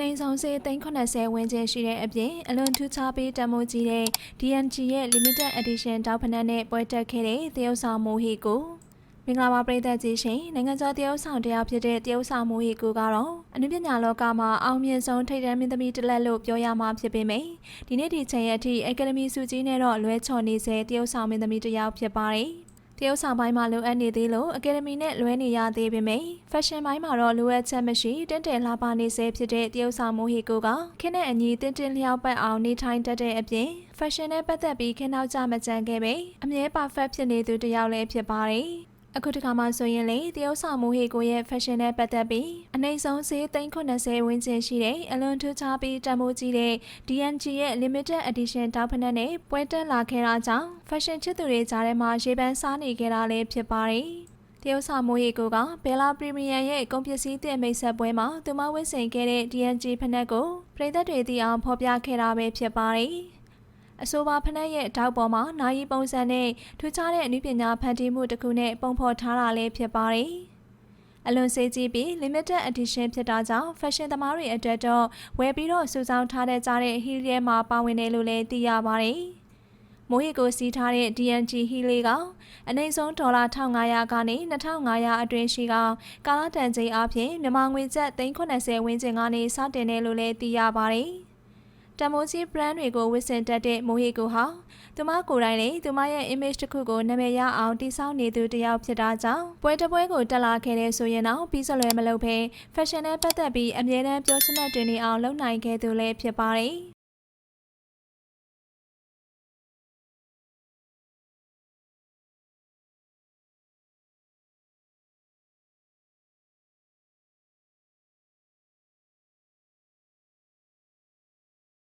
နှိမ်ဆောင်စေး380ဝန်းကျင်ရှိတဲ့အပြင်အလွန်ထူးခြားပြီးတမိုးကြီးတဲ့ DNG ရဲ့ limited edition တောက်ဖနက်နဲ့ပွဲတက်ခဲ့တဲ့တရုတ်ဆောင်မိုဟီကိုမင်္ဂလာပါပရိသတ်ကြီးရှင်နိုင်ငံကျော်တရုတ်ဆောင်တရားဖြစ်တဲ့တရုတ်ဆောင်မိုဟီကိုကတော့အနုပညာလောကမှာအောင်မြင်ဆုံးထိပ်တန်းမင်းသမီးတစ်လက်လို့ပြောရမှာဖြစ်ပေမယ့်ဒီနေ့ဒီချိန်ရက်အထိအကယ်ဒမီစုကြီးနဲ့တော့လွဲချော်နေစေတရုတ်ဆောင်မင်းသမီးတစ်ယောက်ဖြစ်ပါတယ် တရုတ်ဆောင်ပိုင်းမှာလိုအပ်နေသေးလို့အကယ်ဒမီနဲ့လွဲနေရသေးပေမယ့်ဖက်ရှင်ပိုင်းမှာတော့လိုအပ်ချက်မရှိတင့်တယ်လှပနေစေဖြစ်တဲ့တရုတ်ဆောင်မိုဟီကိုကခင်းတဲ့အညီတင်းတင်းလျောက်ပတ်အောင်နေထိုင်တတ်တဲ့အပြင်ဖက်ရှင်နဲ့ပတ်သက်ပြီးခင်းနောက်ကြမကြံခဲ့ပေအမြဲပါဖက်ဖြစ်နေသူတစ်ယောက်လည်းဖြစ်ပါတယ် အခုတခါမှဆိုရင်လေတရုတ်ဆောင်မိုဟီကိုရဲ့ fashion နဲ့ပတ်သက်ပြီးအနိုင်ဆုံးဈေး390ဝန်းကျင်ရှိတဲ့အလွန်ထူးခြားပြီးတန်ဖိုးကြီးတဲ့ DNG ရဲ့ limited edition တောက်ဖက်နဲ့ပွဲတက်လာခဲ့တာကြောင့် fashion ချစ်သူတွေကြားထဲမှာရေပန်းစားနေခဲ့တာလည်းဖြစ်ပါတယ်။တရုတ်ဆောင်မိုးရီကိုကဘယ်လာပရီမီယံရဲ့ကုန်ပစ္စည်းတင်မိတ်ဆက်ပွဲမှာသူမဝတ်ဆင်ခဲ့တဲ့ DNG ဖနက်ကိုပြည်သက်တွေသိအောင်ဖော်ပြခဲ့တာပဲဖြစ်ပါတယ်။ အဆိုပါဖနက်ရဲ့တောက်ပေါ်မှာနာယီပုံစံနဲ့ထူးခြားတဲ့အနုပညာဖန်တီးမှုတစ်ခုနဲ့ပုံဖော်ထားတာလည်းဖြစ်ပါတယ်။အလွန်စေးကြီးပြီး limited edition ဖြစ်တာကြောင့် fashion သမားတွေအတွက်တော့ဝယ်ပြီးတော့စုဆောင်းထားတဲ့ကြားတဲ့ heel ရဲမှာပါဝင်တယ်လို့လည်းသိရပါတယ်။မိုးရီကိုစီးထားတဲ့ DNG heel ကအနည်းဆုံးဒေါ်လာ1500ကနေ2500အတွင်းရှိကကာလတန်ချိန်အပြင်မြန်မာငွေကျပ်390ဝန်းကျင်ကနေစတင်တယ်လို့လည်းသိရပါတယ်။ တမိုးကြီး brand တွေကိုဝစ်ဆင်တက်တဲ့မိုဟီကိုဟာသူမကိုယ်တိုင်လည်းသူမရဲ့ image တစ်ခုကိုနာမည်ရအောင်တည်ဆောက်နေသူတစ်ယောက်ဖြစ်တာကြောင့်ပွဲတစ်ပွဲကိုတက်လာခဲ့တဲ့ဆိုရင်တော့ပြီးစလွယ်မလုပ်ဘဲ fashion နဲ့ပတ်သက်ပြီးအမြဲတမ်းပြောစမှတ်တင်နေအောင်လုပ်နိုင်ခဲ့သူလည်းဖြစ်ပါတယ်